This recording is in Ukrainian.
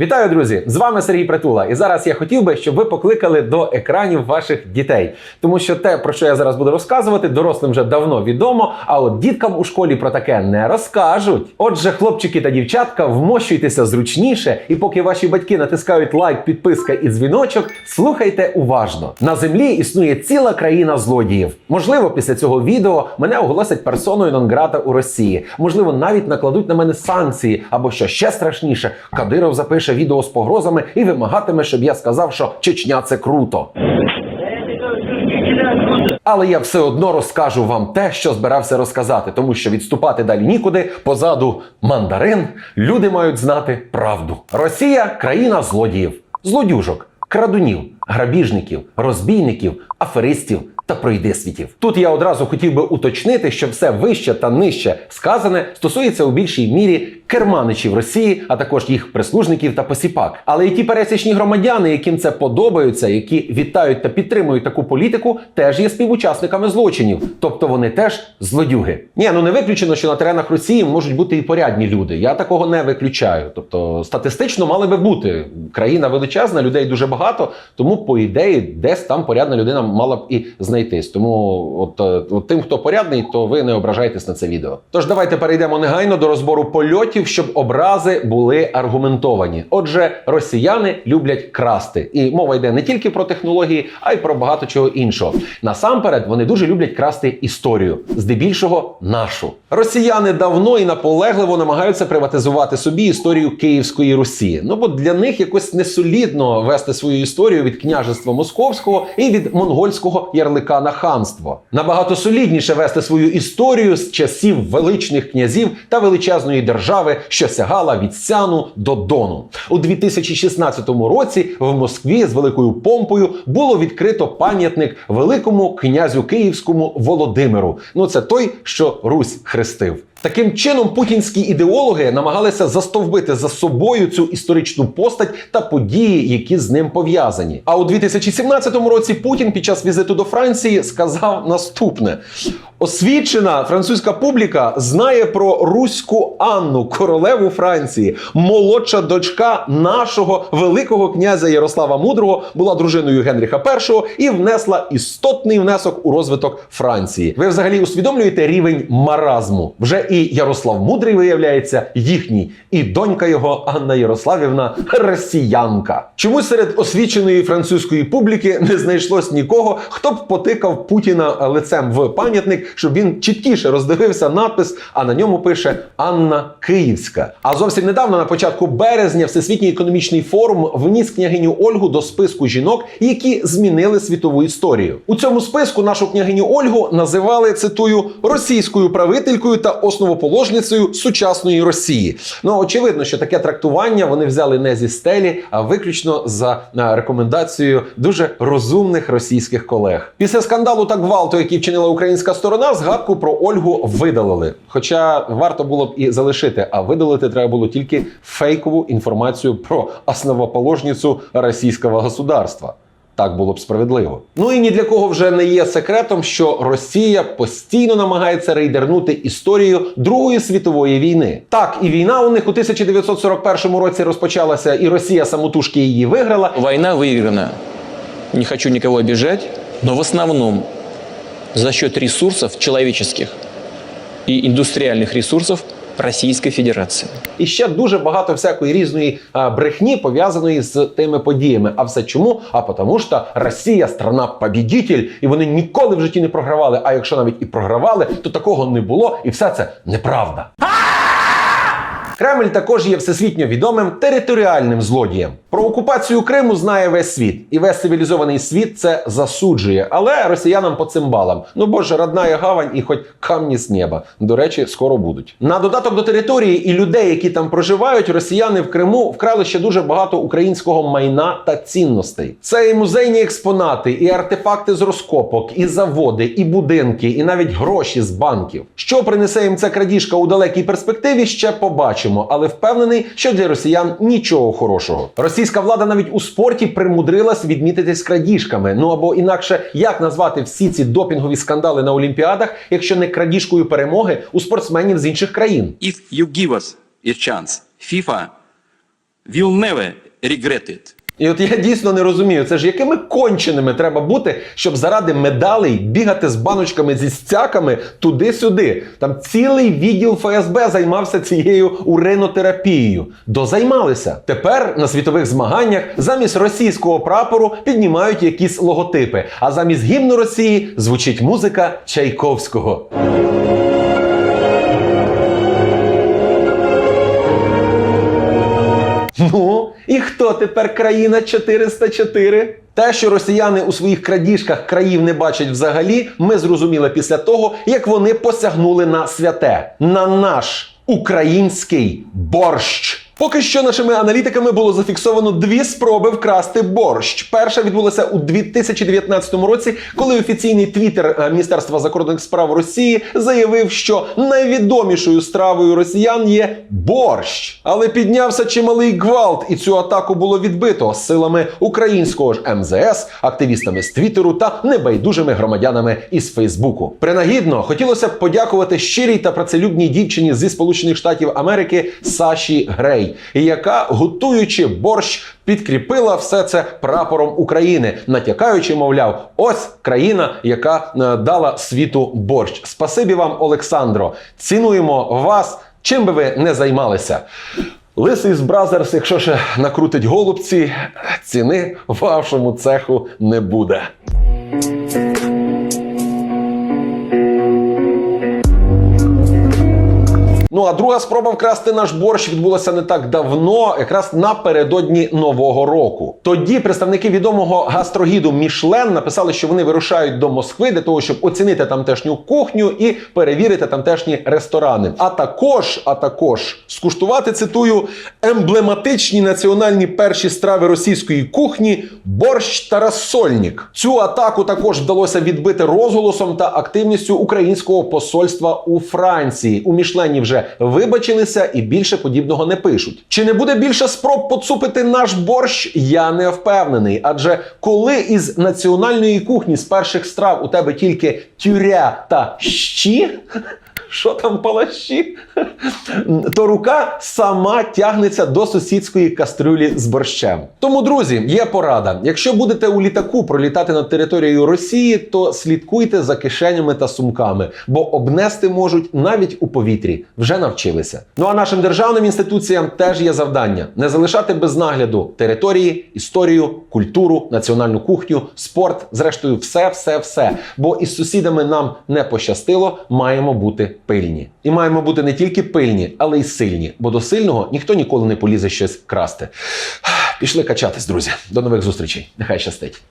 Вітаю, друзі! З вами Сергій Притула. І зараз я хотів би, щоб ви покликали до екранів ваших дітей, тому що те, про що я зараз буду розказувати, дорослим вже давно відомо. А от діткам у школі про таке не розкажуть. Отже, хлопчики та дівчатка, вмощуйтеся зручніше, і поки ваші батьки натискають лайк, підписка і дзвіночок, слухайте уважно. На землі існує ціла країна злодіїв. Можливо, після цього відео мене оголосять персоною нон-грата у Росії. Можливо, навіть накладуть на мене санкції, або що ще страшніше, Кадиров запише відео з погрозами і вимагатиме, щоб я сказав, що Чечня це круто. Але я все одно розкажу вам те, що збирався розказати, тому що відступати далі нікуди. Позаду мандарин люди мають знати правду. Росія країна злодіїв, злодюжок, крадунів, грабіжників, розбійників, аферистів. Та пройдисвітів. Тут я одразу хотів би уточнити, що все вище та нижче сказане стосується у більшій мірі керманичів Росії, а також їх прислужників та посіпак. Але і ті пересічні громадяни, яким це подобається, які вітають та підтримують таку політику, теж є співучасниками злочинів. Тобто вони теж злодюги. Ні, ну не виключено, що на теренах Росії можуть бути і порядні люди. Я такого не виключаю. Тобто, статистично мали би бути. Країна величезна, людей дуже багато, тому по ідеї десь там порядна людина мала б і знайтись. Тому, от, е, от тим, хто порядний, то ви не ображайтесь на це відео. Тож давайте перейдемо негайно до розбору польотів, щоб образи були аргументовані. Отже, росіяни люблять красти, і мова йде не тільки про технології, а й про багато чого іншого. Насамперед, вони дуже люблять красти історію, здебільшого нашу. Росіяни давно і наполегливо намагаються приватизувати собі історію Київської Русі. Ну бо для них якось несолідно вести свою історію від княжества Московського і від монгольського ярлика на ханство. Набагато солідніше вести свою історію з часів величних князів та величезної держави, що сягала від Сяну до Дону. У 2016 році в Москві з великою помпою було відкрито пам'ятник великому князю київському Володимиру. Ну це той, що Русь хрестив. Таким чином, путінські ідеологи намагалися застовбити за собою цю історичну постать та події, які з ним пов'язані. А у 2017 році Путін під час візиту до Франції сказав наступне: освічена французька публіка знає про руську Анну, королеву Франції, молодша дочка нашого великого князя Ярослава Мудрого, була дружиною Генріха І і внесла істотний внесок у розвиток Франції. Ви взагалі усвідомлюєте рівень маразму? Вже і Ярослав Мудрий виявляється їхній, і донька його Анна Ярославівна росіянка. Чомусь серед освіченої французької публіки не знайшлось нікого, хто б потикав Путіна лицем в пам'ятник, щоб він чіткіше роздивився надпис, а на ньому пише Анна Київська. А зовсім недавно, на початку березня, Всесвітній економічний форум вніс княгиню Ольгу до списку жінок, які змінили світову історію. У цьому списку нашу княгиню Ольгу називали цитую російською правителькою та основоположницею сучасної Росії. Ну очевидно, що таке трактування вони взяли не зі стелі, а виключно за рекомендацією дуже розумних російських колег. Після скандалу та гвалту, який вчинила українська сторона, згадку про Ольгу видалили. Хоча варто було б і залишити, а видалити треба було тільки фейкову інформацію про основоположницю російського государства. Так було б справедливо. Ну і ні для кого вже не є секретом, що Росія постійно намагається рейдернути історію Другої світової війни. Так, і війна у них у 1941 році розпочалася, і Росія самотужки її виграла. Война выиграна. Не хочу никого обижать, но в основном за счет ресурсов человеческих и индустриальных ресурсов Российской Федерації. І ще дуже багато всякої різної брехні пов'язаної з тими подіями. А все чому? А тому що Росія страна побідітель, і вони ніколи в житті не програвали. А якщо навіть і програвали, то такого не було, і все це неправда. Кремль також є всесвітньо відомим територіальним злодієм. Про окупацію Криму знає весь світ, і весь цивілізований світ це засуджує. Але росіянам по цим балам. Ну бо ж родная гавань і хоч камні з неба. До речі, скоро будуть. На додаток до території і людей, які там проживають, росіяни в Криму вкрали ще дуже багато українського майна та цінностей. Це і музейні експонати, і артефакти з розкопок, і заводи, і будинки, і навіть гроші з банків. Що принесе їм ця крадіжка у далекій перспективі, ще побачимо, але впевнений, що для росіян нічого хорошого. Російська влада навіть у спорті примудрилась відмітитись крадіжками. Ну або інакше як назвати всі ці допінгові скандали на Олімпіадах, якщо не крадіжкою перемоги у спортсменів з інших країн. if you give us a chance, FIFA will never regret it. І от я дійсно не розумію, це ж якими конченими треба бути, щоб заради медалей бігати з баночками зі стяками туди-сюди. Там цілий відділ ФСБ займався цією уринотерапією. Дозаймалися. Тепер на світових змаганнях замість російського прапору піднімають якісь логотипи, а замість гімну Росії звучить музика Чайковського. Ну, і хто тепер країна 404? Те, що росіяни у своїх крадіжках країв не бачать взагалі, ми зрозуміли після того, як вони посягнули на святе, на наш український борщ. Поки що нашими аналітиками було зафіксовано дві спроби вкрасти борщ. Перша відбулася у 2019 році, коли офіційний твіттер е, Міністерства закордонних справ Росії заявив, що найвідомішою стравою росіян є борщ. Але піднявся чималий гвалт, і цю атаку було відбито силами українського ж МЗС, активістами з Твіттеру та небайдужими громадянами із Фейсбуку. Принагідно хотілося б подякувати щирій та працелюбній дівчині зі Сполучених Штатів Америки Саші Грей, яка, готуючи борщ, підкріпила все це прапором України, натякаючи, мовляв, ось країна, яка е, дала світу борщ. Спасибі вам, Олександро. Цінуємо вас, чим би ви не займалися. Лисий з Бразерс, якщо ще накрутить голубці, ціни вашому цеху не буде. Ну а друга спроба вкрасти наш борщ відбулася не так давно, якраз напередодні нового року. Тоді представники відомого гастрогіду Мішлен написали, що вони вирушають до Москви для того, щоб оцінити тамтешню кухню і перевірити тамтешні ресторани. А також, а також скуштувати цитую емблематичні національні перші страви російської кухні борщ та розсольник. Цю атаку також вдалося відбити розголосом та активністю українського посольства у Франції. У Мішлені вже вибачилися і більше подібного не пишуть. Чи не буде більше спроб поцупити наш борщ? Я не впевнений. Адже коли із національної кухні з перших страв у тебе тільки тюря та щі. Що там палащі? То рука сама тягнеться до сусідської кастрюлі з борщем. Тому, друзі, є порада. Якщо будете у літаку пролітати над територією Росії, то слідкуйте за кишенями та сумками, бо обнести можуть навіть у повітрі. Вже навчилися. Ну а нашим державним інституціям теж є завдання не залишати без нагляду території, історію, культуру, національну кухню, спорт, зрештою, все, все, все. Бо із сусідами нам не пощастило, маємо бути пильні. І маємо бути не тільки пильні, але й сильні. Бо до сильного ніхто ніколи не полізе щось красти. Пішли качатись, друзі. До нових зустрічей. Нехай щастить.